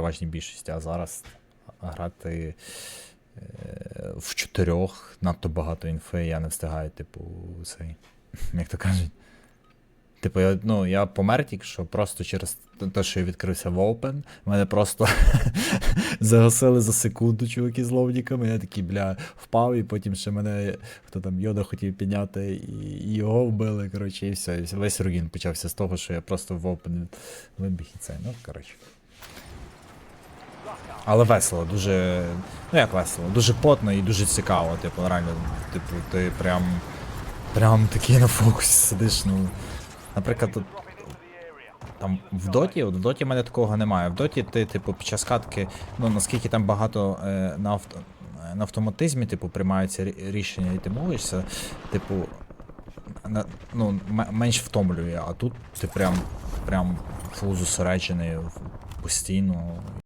переважній більшості, а зараз грати е, в чотирьох надто багато інфи, я не встигаю, типу, цей. Як то кажуть. Типу, я, ну, я помер тільки що просто через те, що я відкрився в Open. Мене просто загасили за секунду чуваки з ловніками. Я такий, бля, впав, і потім ще мене хто там Йода хотів підняти, і, його вбили. Коротше, і все. Весь ругін почався з того, що я просто в Open вибіг і це. Ну, коротше. Але весело, дуже. Ну як весело, дуже потно і дуже цікаво. Типу, реально, типу, ти прям. Прям такий на фокусі сидиш, ну. Наприклад, тут. Там в доті, от в доті в мене такого немає. В доті ти, типу, під час катки, ну наскільки там багато е, на, авто, на автоматизмі, типу, приймаються рішення, і ти мовишся, типу, на, ну, менш втомлює, а тут ти прям, прям фул зосереджений постійно.